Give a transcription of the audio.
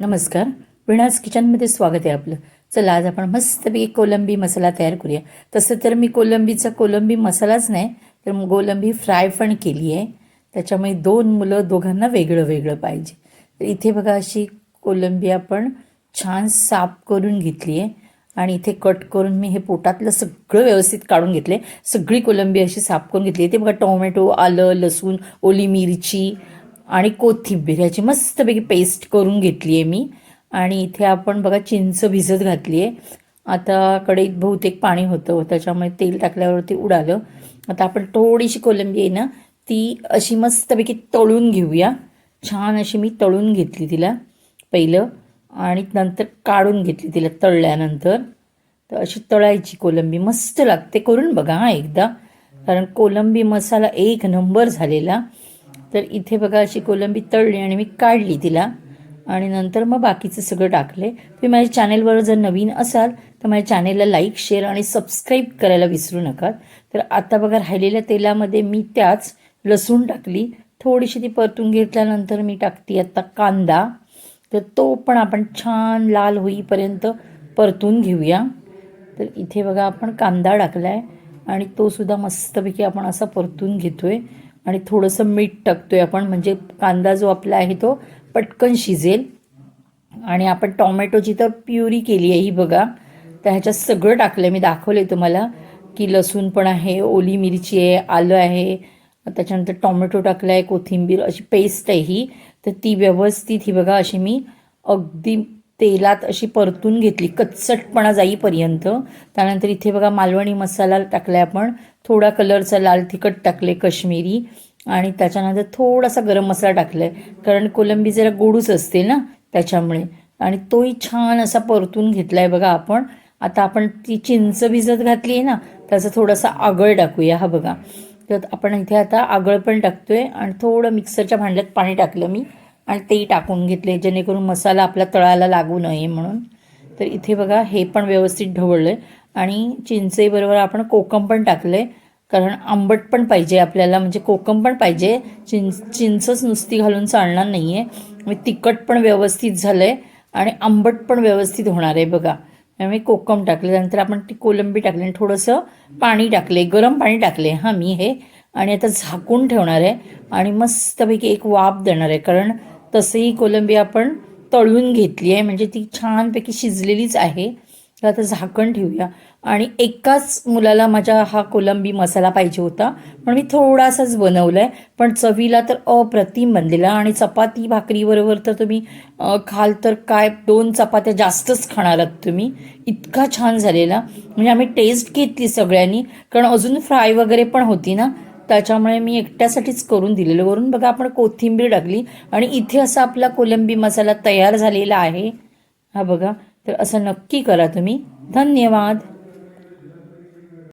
नमस्कार. विणाज किचनमध्ये स्वागत आहे आपलं. चला आज आपण मस्तपैकी कोलंबी मसाला तयार करूया. तसं तर मी कोलंबीचा कोलंबी मसालाच नाही तर कोलंबी फ्राय पण केली आहे. त्याच्यामुळे दोन मुलं दोघांना वेगळं वेगळं पाहिजे. तर इथे बघा अशी कोलंबी आपण छान साफ करून घेतली आहे. आणि इथे कट करून मी हे पोटातलं सगळं व्यवस्थित काढून घेतले सगळी कोलंबी अशी साफ करून घेतली ते बघा टोमॅटो आलं लसूण ओली मिरची आणि कोथिंबीर ह्याची मस्तपैकी पेस्ट करून घेतली आहे मी. आणि इथे आपण बघा चिंच भिजत घातली आहे आता कढईत बहुतेक पाणी होतं त्याच्यामुळे तेल टाकल्यावरती उडालं. आता आपण थोडीशी कोलंबी आहे ना ती अशी मस्तपैकी तळून घेऊया. छान अशी मी तळून घेतली तिला पहिलं आणि नंतर काढून घेतली तिला तळल्यानंतर. तर अशी तळायची कोलंबी मस्त लागते करून बघा हा एकदा. कारण कोलंबी मसाला एक नंबर झालेला. तर इथे बघा अशी कोलंबी तळली आणि मी काढली तिला. आणि नंतर मग बाकीचं सगळं टाकले तुम्ही माझ्या चॅनेलवर जर नवीन असाल तर माझ्या चॅनेलला लाईक शेअर आणि सबस्क्राईब करायला विसरू नका. तर आता बघा राहिलेल्या तेलामध्ये मी त्याच लसूण टाकली. थोडीशी ती परतून घेतल्यानंतर मी टाकते आता कांदा. तर तो पण आपण छान लाल होईपर्यंत परतून घेऊया. तर इथे बघा आपण कांदा टाकला आहे आणि तोसुद्धा मस्तपैकी आपण असा परतून घेतो आहे आणि थोडंसं मीठ टाकतोय आपण म्हणजे कांदा जो आपला आहे तो पटकन शिजेल. आणि आपण टॉमॅटोची तर प्युरी केली आहे ही बघा. तर ह्याच्यात सगळं टाकलं मी दाखवले तुम्हाला की लसूण पण आहे ओली मिरची आहे आलं आहे. त्याच्यानंतर टॉमॅटो टाकला आहे कोथिंबीर अशी पेस्ट आहे ही. तर ती व्यवस्थित ही बघा अशी मी अगदी तेलात अशी परतून घेतली कच्चटपणा जाईपर्यंत. त्यानंतर इथे बघा मालवणी मसाला टाकला आपण. थोडा कलरचा लाल तिखट टाकले कश्मीरी. आणि त्याच्यानंतर थोडासा गरम मसाला टाकला आहे कारण कोलंबी जरा गोडूच असते ना त्याच्यामुळे. आणि तोही छान असा परतून घेतला आहे बघा आपण. आता आपण ती चिंच भिजत घातली आहे ना त्याचा थोडासा आगळ टाकूया हा बघा. तर आपण इथे आता आगळ पण टाकतोय. आणि थोडं मिक्सरच्या भांड्यात पाणी टाकलं मी. आणि तेही टाकून घेतले जेणेकरून मसाला आपला तळाला लागू नये म्हणून. तर इथे बघा हे पण व्यवस्थित ढवळलं आहे आणि चिंचेबरोबर आपण कोकम पण टाकलं आहे कारण आंबट पण पाहिजे आपल्याला. म्हणजे कोकम पण पाहिजे. चिंच चिंचच नुसती घालून चालणार नाही आहे तिखट पण व्यवस्थित झालं आहे आणि आंबट पण व्यवस्थित होणार आहे बघा. त्यामुळे कोकम टाकले. त्यानंतर आपण ती कोलंबी टाकली आणि थोडंसं पाणी टाकले गरम पाणी टाकले हां मी हे. आणि आता झाकून ठेवणार आहे आणि मस्तपैकी एक वाफ देणार आहे कारण तसंही कोलंबी आपण तळून घेतली आहे. म्हणजे ती छानपैकी शिजलेलीच आहे. तर आता झाकण ठेवूया. आणि एकाच मुलाला माझ्या हा कोलंबी मसाला पाहिजे होता. पण मी थोडासाच बनवला आहे पण चवीला तर अप्रतिम बनलेला. आणि चपाती भाकरीबरोबर तर तुम्ही खाल तर काय दोन चपात्या जास्तच खाणार आहात तुम्ही. इतका छान झालेला. म्हणजे आम्ही टेस्ट घेतली सगळ्यांनी. कारण अजून फ्राय वगैरे पण होती ना. त्याच्यामुळे मी एकट्यासाठीच करून दिलेलं. वरून बघा आपण कोथिंबीर टाकली आणि इथे असा आपला कोलंबी मसाला तयार झालेला आहे. हा बघा तर असं नक्की करा तुम्ही. धन्यवाद.